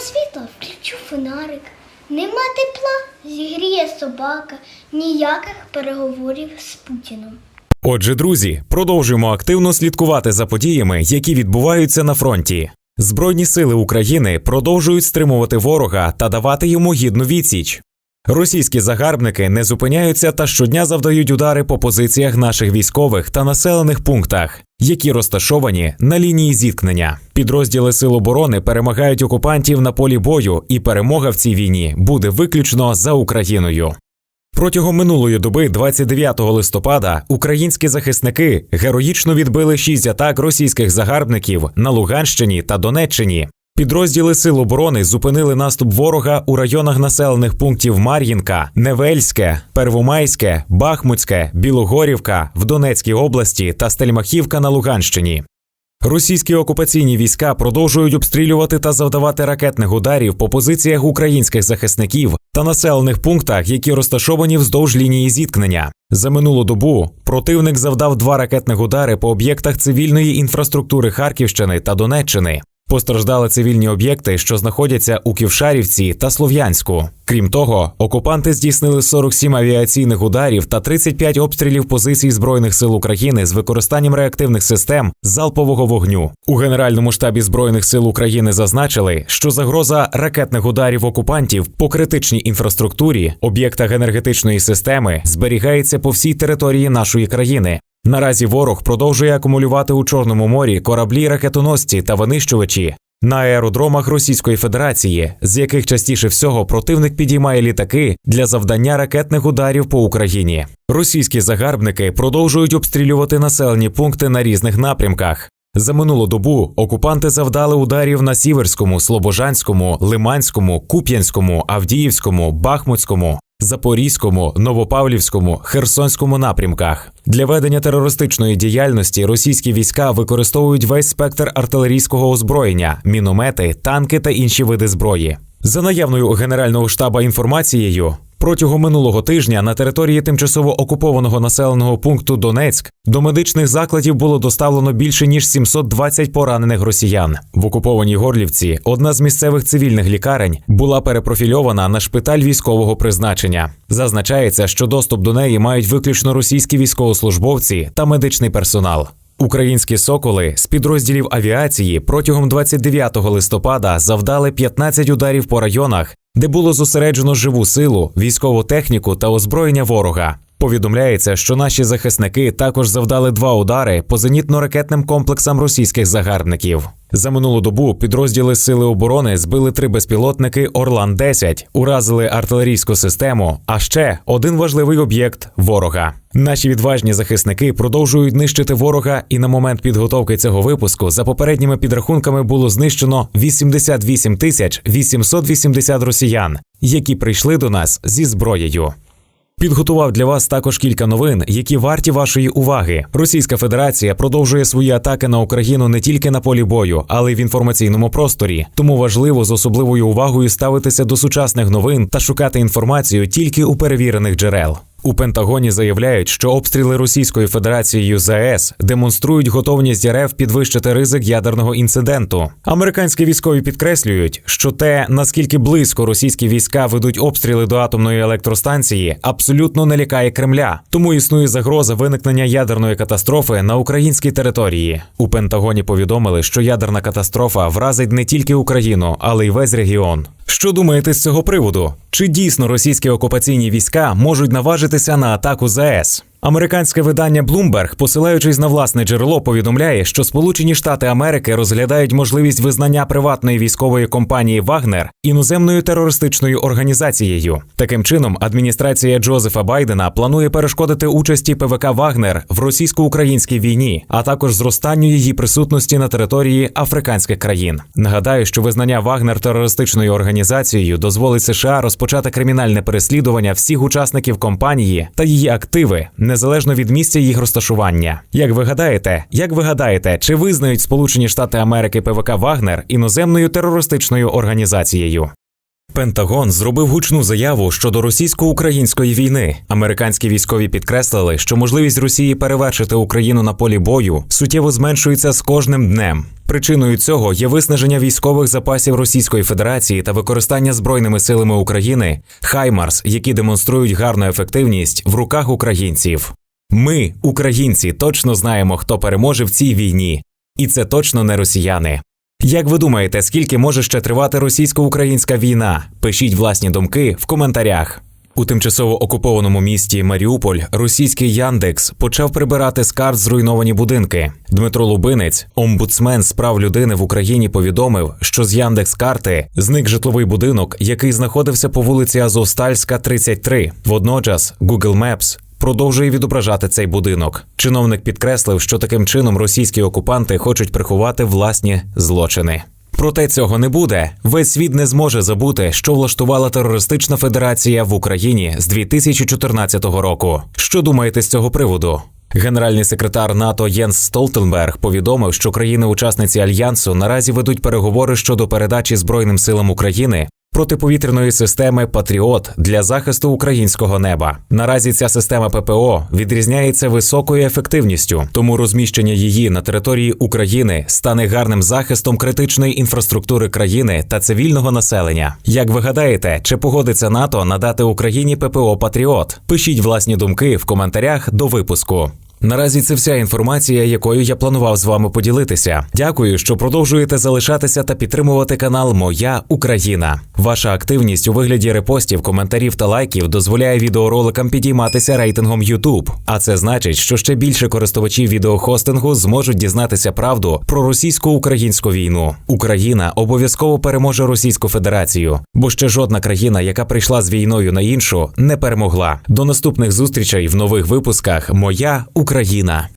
світла, включу фонарик. Нема тепла, зігріє собака, ніяких переговорів з Путіном. Отже, друзі, продовжуємо активно слідкувати за подіями, які відбуваються на фронті. Збройні сили України продовжують стримувати ворога та давати йому гідну відсіч. Російські загарбники не зупиняються та щодня завдають удари по позиціях наших військових та населених пунктах, які розташовані на лінії зіткнення. Підрозділи Сил оборони перемагають окупантів на полі бою, і перемога в цій війні буде виключно за Україною. Протягом минулої доби, 29 листопада, українські захисники героїчно відбили шість атак російських загарбників на Луганщині та Донеччині. Підрозділи Сил оборони зупинили наступ ворога у районах населених пунктів Мар'їнка, Невельське, Первомайське, Бахмутське, Білогорівка в Донецькій області та Стельмахівка на Луганщині. Російські окупаційні війська продовжують обстрілювати та завдавати ракетних ударів по позиціях українських захисників та населених пунктах, які розташовані вздовж лінії зіткнення. За минулу добу противник завдав два ракетних удари по об'єктах цивільної інфраструктури Харківщини та Донеччини. Постраждали цивільні об'єкти, що знаходяться у Ківшарівці та Слов'янську. Крім того, окупанти здійснили 47 авіаційних ударів та 35 обстрілів позицій збройних сил України з використанням реактивних систем залпового вогню. У Генеральному штабі збройних сил України зазначили, що загроза ракетних ударів окупантів по критичній інфраструктурі, об'єктах енергетичної системи зберігається по всій території нашої країни. Наразі ворог продовжує акумулювати у Чорному морі кораблі, ракетоносці та винищувачі на аеродромах Російської Федерації, з яких частіше всього противник підіймає літаки для завдання ракетних ударів по Україні. Російські загарбники продовжують обстрілювати населені пункти на різних напрямках. За минулу добу окупанти завдали ударів на Сіверському, Слобожанському, Лиманському, Куп'янському, Авдіївському, Бахмутському, Запорізькому, Новопавлівському, Херсонському напрямках. Для ведення терористичної діяльності російські війська використовують весь спектр артилерійського озброєння, міномети, танки та інші види зброї. За наявною Генерального штаба інформацією, протягом минулого тижня на території тимчасово окупованого населеного пункту Донецьк до медичних закладів було доставлено більше ніж 720 поранених росіян. В окупованій Горлівці одна з місцевих цивільних лікарень була перепрофільована на шпиталь військового призначення. Зазначається, що доступ до неї мають виключно російські військовослужбовці та медичний персонал. Українські соколи з підрозділів авіації протягом 29 листопада завдали 15 ударів по районах, де було зосереджено живу силу, військову техніку та озброєння ворога. Повідомляється, що наші захисники також завдали два удари по зенітно-ракетним комплексам російських загарбників. За минулу добу підрозділи Сили оборони збили три безпілотники Орлан 10 уразили артилерійську систему, а ще один важливий об'єкт ворога. Наші відважні захисники продовжують нищити ворога, і на момент підготовки цього випуску за попередніми підрахунками було знищено 88 тисяч 880 росіян, які прийшли до нас зі зброєю. Підготував для вас також кілька новин, які варті вашої уваги. Російська Федерація продовжує свої атаки на Україну не тільки на полі бою, але й в інформаційному просторі. Тому важливо з особливою увагою ставитися до сучасних новин та шукати інформацію тільки у перевірених джерел. У Пентагоні заявляють, що обстріли Російською Федерацією ЗАЕС демонструють готовність РФ підвищити ризик ядерного інциденту. Американські військові підкреслюють, що те, наскільки близько російські війська ведуть обстріли до атомної електростанції, абсолютно не лякає Кремля. Тому існує загроза виникнення ядерної катастрофи на українській території. У Пентагоні повідомили, що ядерна катастрофа вразить не тільки Україну, але й весь регіон. Що думаєте з цього приводу? Чи дійсно російські окупаційні війська можуть наважитися на атаку ЗАЕС? Американське видання Bloomberg, посилаючись на власне джерело, повідомляє, що Сполучені Штати Америки розглядають можливість визнання приватної військової компанії Вагнер іноземною терористичною організацією. Таким чином, адміністрація Джозефа Байдена планує перешкодити участі ПВК Вагнер в російсько-українській війні, а також зростанню її присутності на території африканських країн. Нагадаю, що визнання Вагнер терористичною організацією дозволить США розпочати кримінальне переслідування всіх учасників компанії та її активи незалежно від місця їх розташування. Як ви гадаєте, як ви гадаєте, чи визнають Сполучені Штати Америки ПВК Вагнер іноземною терористичною організацією? Пентагон зробив гучну заяву щодо російсько-української війни. Американські військові підкреслили, що можливість Росії перевершити Україну на полі бою суттєво зменшується з кожним днем. Причиною цього є виснаження військових запасів Російської Федерації та використання збройними силами України Хаймарс, які демонструють гарну ефективність в руках українців. Ми, українці, точно знаємо, хто переможе в цій війні, і це точно не росіяни. Як ви думаєте, скільки може ще тривати російсько-українська війна? Пишіть власні думки в коментарях. У тимчасово окупованому місті Маріуполь російський Яндекс почав прибирати з карт зруйновані будинки. Дмитро Лубинець, омбудсмен з прав людини в Україні, повідомив, що з Яндекс карти зник житловий будинок, який знаходився по вулиці Азовстальська, 33. Водночас Google Maps продовжує відображати цей будинок. Чиновник підкреслив, що таким чином російські окупанти хочуть приховати власні злочини. Проте цього не буде. Весь світ не зможе забути, що влаштувала терористична федерація в Україні з 2014 року. Що думаєте з цього приводу? Генеральний секретар НАТО Єнс Столтенберг повідомив, що країни-учасниці альянсу наразі ведуть переговори щодо передачі Збройним силам України протиповітряної системи Патріот для захисту українського неба. Наразі ця система ППО відрізняється високою ефективністю, тому розміщення її на території України стане гарним захистом критичної інфраструктури країни та цивільного населення. Як ви гадаєте, чи погодиться НАТО надати Україні ППО Патріот? Пишіть власні думки в коментарях до випуску. Наразі це вся інформація, якою я планував з вами поділитися. Дякую, що продовжуєте залишатися та підтримувати канал Моя Україна. Ваша активність у вигляді репостів, коментарів та лайків дозволяє відеороликам підійматися рейтингом YouTube. А це значить, що ще більше користувачів відеохостингу зможуть дізнатися правду про російсько-українську війну. Україна обов'язково переможе Російську Федерацію, бо ще жодна країна, яка прийшла з війною на іншу, не перемогла. До наступних зустрічей в нових випусках Моя Україна.